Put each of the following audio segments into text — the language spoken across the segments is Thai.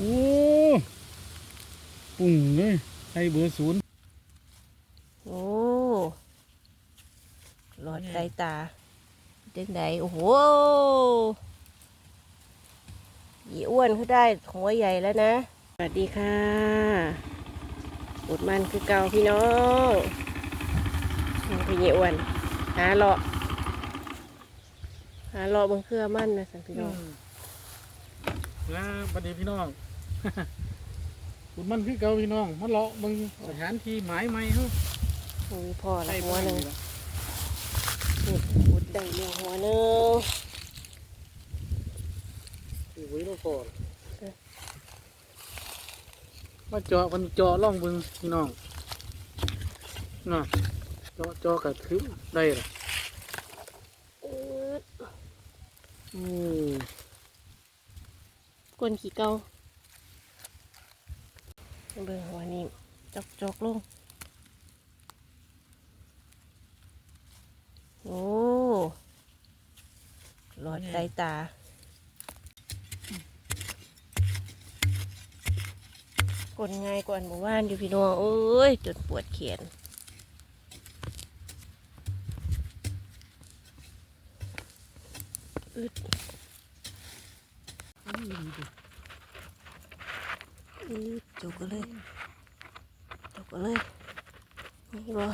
โอ้ปุ่งเลยใส่เบอร์ศูนย์โอ้หลอดสายตาเด็กไหนโอ้โหยีอ้วนเขาได้หัวใหญ่แล้วนะ สวัสดีค่ะอุดมันคือเก่าพี่น้องนี่พี่ยีอ้วนหาเลาะหาเลาะเบงเครือมันนะสันพี่น้องนะประเดี๋ยวพี่น้อง คุณมันคือเก่าพี่น้องมาเลาะเบิ่งสถานที่หมายใหม่เฮามีพ่อละหัวหนึ่งล่ะนี่อุดได้เลี้ยงหัวหนึ่งคือไว้เราพอมาเจาะกันเจาะล่องเบิ่งพี่น้องน่ะเจาะเจาะกับถือได้ล่ะอึดโอ้กวนขี้เกา เบิ่งหัวนี่จอกจอกๆลง โอ้หลอดสายตากดง่ายกว่าหมู่บ้านอยู่พี่น้องเอ้ยจนปวดแขนอึดอึด จกกันเลยจกกันเลยนี่บ่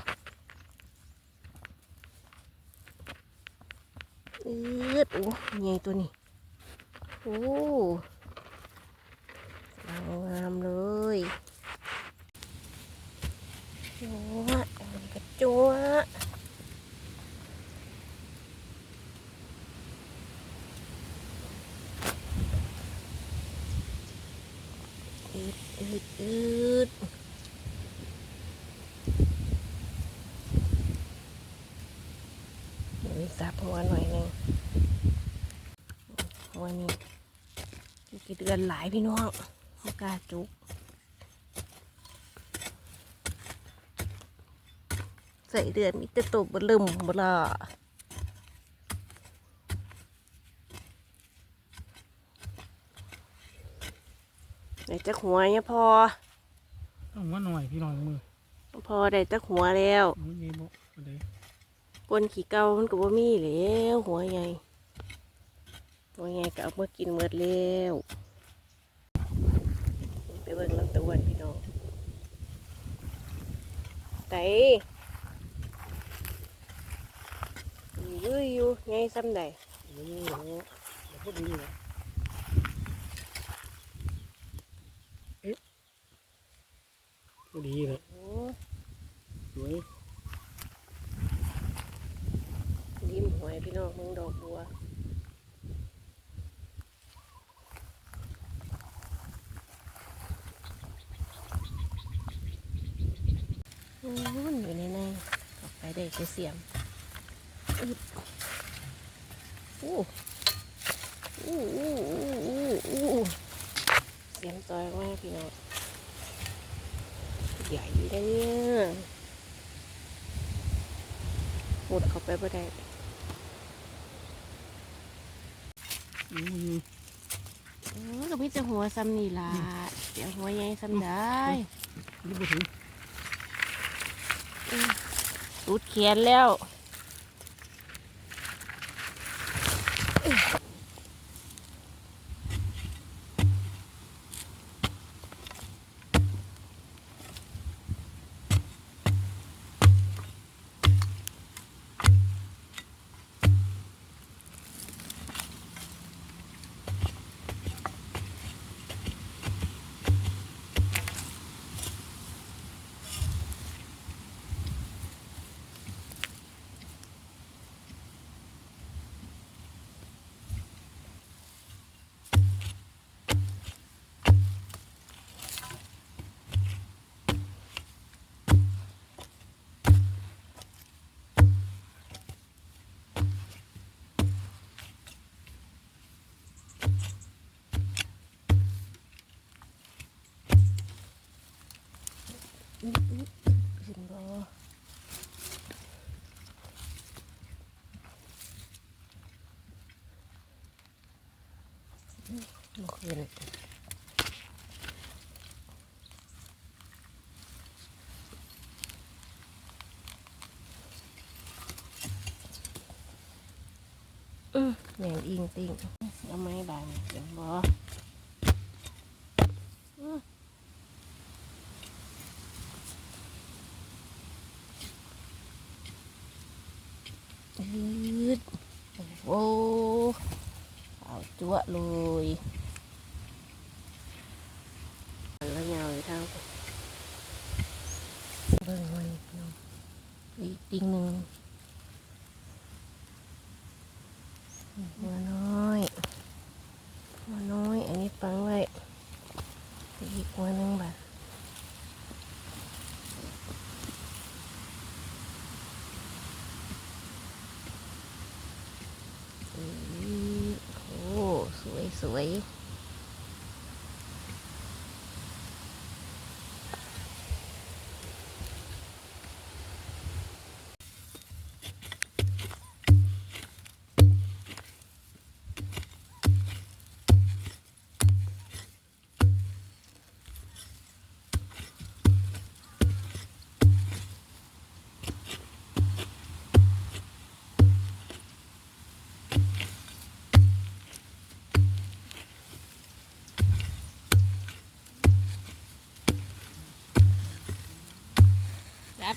อึดโอ้ใหญ่ตัวนี้โอ้งามงามเลยจัวมันกระจัว อืดอืดเดี๋ยวซับหัวหน่อยหนึงหัวนี้กี่เดือนหลายพี่น้องมากล้าจุกใส่เดือนมีแต่ตัวบลึมบล่าไหน จะหัวเนี่ยพอต้องมาหน่อยพี่น้องมือพอได้จะหัวแล้วมือนี้บ่ประเดี๋ยวกวนขี้เก่ามันก็บ่มีแล้วหัวใหญ่หัวใหญ่ก็เอามากินหมดแล้วไปเบิ่งลำตะวันพี่น้องไตอยู่อยู่ไงซ้ำใดโอ้โหเดี๋ยวพอดีเลยเอ๊ะพอ ดีเลยโอ้สวยยิ้มหวยพี่น้องมึงดอกบัวโอ้ยอยู่ในในออกไปได้จะเสียมอึดโอ้โอ้โอ้โอ้โอ้เสียมซอยมากพี่น้อง ใหญ่เลยเนี่ยหมดเข้าไปบ่ได้อืมเออก็มีแต่หัวซ้ำนี่ล่ะเดี๋ยวหัวใหญ่ซ้ำได้นี่บ่ถึงรูดแขนแล้ว อุ๊ยอุ๊ยเห็นบ่บ่ขึ้นอือแหนงอิงติ่งเอาไม้บานเห็นบ่ วเลยแล้วยาวอยู่ทางเบิ่งมันพี่น้องอีกติงหนึ่งหัวน้อยหัวน้อย อันนี้ปังไว้อีกหัวหนึงบาทอือโอ้ส ว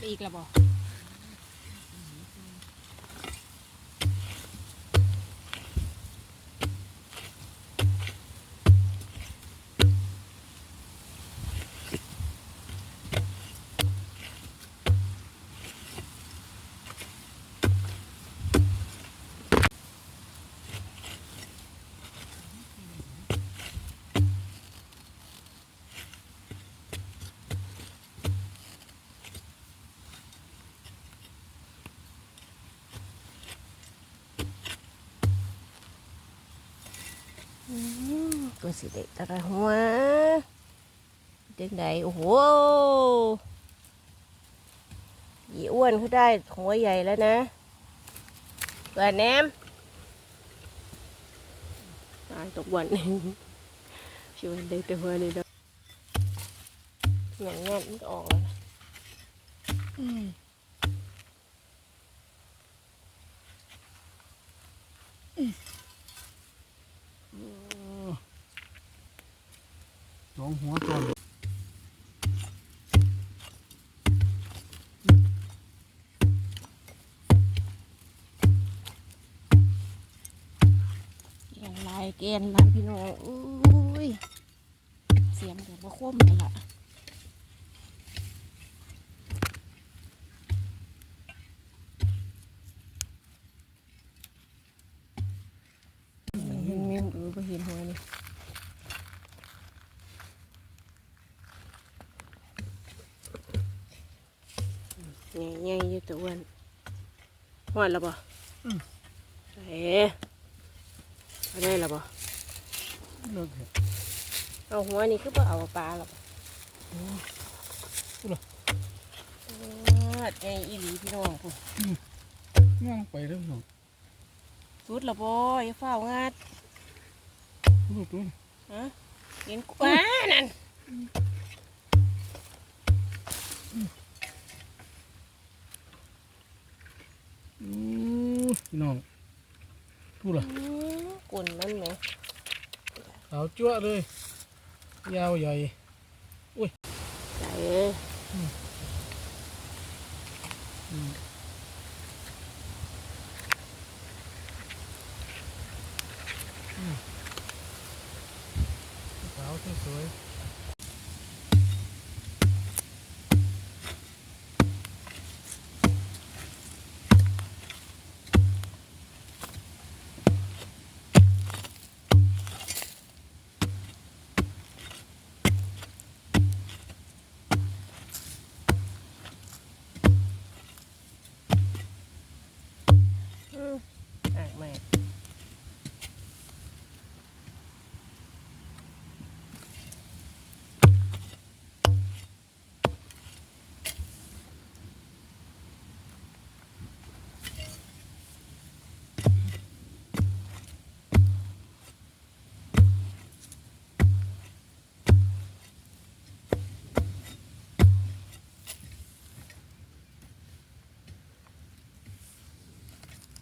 อีกแล้วบ่ อืมตัวสีเด็กตะระหัวเด็กใดโอ้โหยีอ้วนเขาได้หัวใหญ่แล้วนะเปิดแหนมตายตกวันชวนได้ตัวหัวนี่ดอกอย่างงั้นมันก็ออกแล้วนะ สอง หัวก่อนลายเกนลาพี่น้องอุ้ย เสียงเดี๋ยวมาคว่ำเลยล่ะ เห็นเมมเออไปเห็นหัวนี่ ใหญ่ๆอยู่ตัวอ้วนหวานแล้วบ่เอ๊ะเอาได้แล้วบ่เลิกเถอะเอาหัวนี่คือบ่เอาปลาแล้วบ่เหรอวาดใหญ่อีหลีพี่น้องพุ่นย่างไปเรื่องหนึ่งสุดแล้วบ่อย่าเฝ้าวงัดลูกตัวนี้ฮะเห็นกว้านั่น พี่น้องพูดล่ะอื้อกุ่นมันไหมขาวจั่วเลย ยาวใหญ่ใจเอ้ย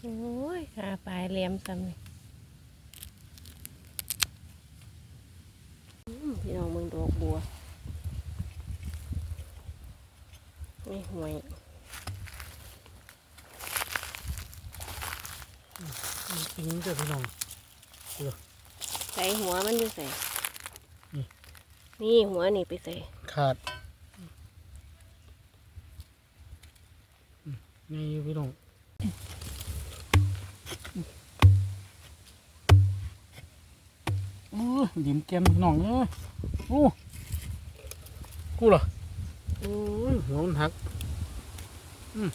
โอ้ยหาปลายเลียมซ้ำนี่พี่น้องเมืองดอกบัว ไม่ห่วยอิงเด้อพี่น้องเด้อใส่หัวมันอยู่ใส่นี่หัวนี่ไปใส่ขาดนี่พี่น้อง หลิมแกมพี่น้องเอ้ยโอ้กูเหรอโอ้ยหัวมันหักอืม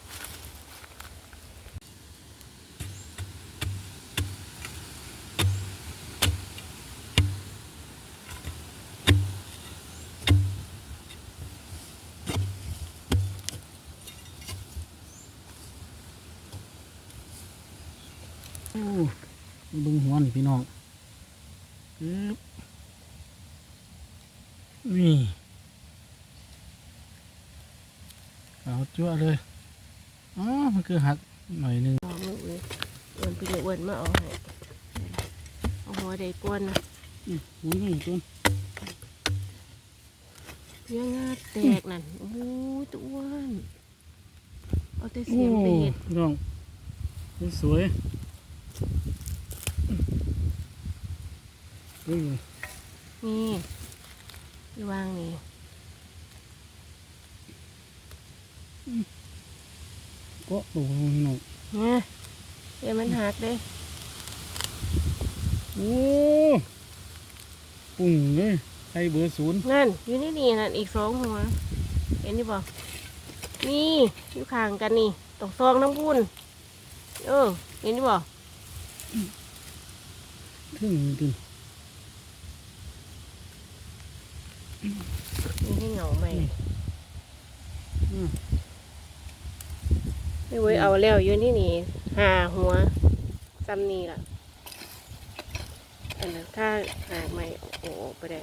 โอ้เบึงหัวนี่พี่น้อง นี่ เอาจั่วเลยอ๋อมันคือหักหน่อยหนึงเอามืออ้วนอ้วนพี่เดี๋ยวอ้วนมาเอาให้เอาหัวใดก้วนนะอืมหัวนี่ต้นเพียงงาแตกนั่นโอ้ยตัวอ้วนเอาแต่โอ้เสียมไปเห็ดพี่น้องสวย ๆอืมนี่ที่วางนี่ก็โอ้พี่น้องเนี่ยเดี๋ยวมันหักเด้โอ้ปุ่งเลยไทยเบอร์ศูนย์นั่นอยู่นี่นี่นั่นอีกสองหัวเห็นนี่บ่นี่อยู่ข้างกันนี่ตกซองน้ำบุญเออเห็นนี่บ่ถึงถึง นี่ให้เหงาใหม่อืมไม่เว้ยเอาแล้วอยู่นี่นี่หาหัวซ้ำนี่ล่ะ อันนั้นถ้าหาใหม่โอ้ไปได้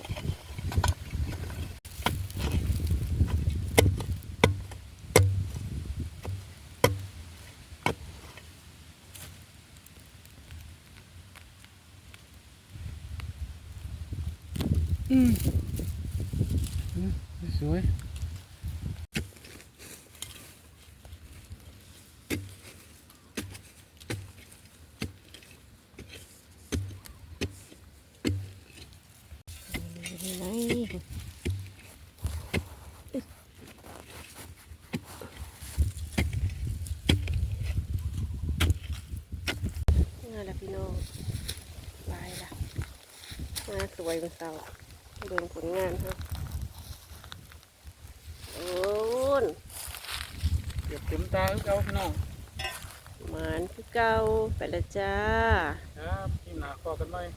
อืมอืม สวยนี่ไงนี่แหละพี่น้องลายละงาสวยเป็นเสาเบิ่งผลงานครับโอ้ นเก็บเต็มตาคือเก่าพี่น้องหมานคือเก่าไปและจ้า ครับที่หนาคอกันหน่อย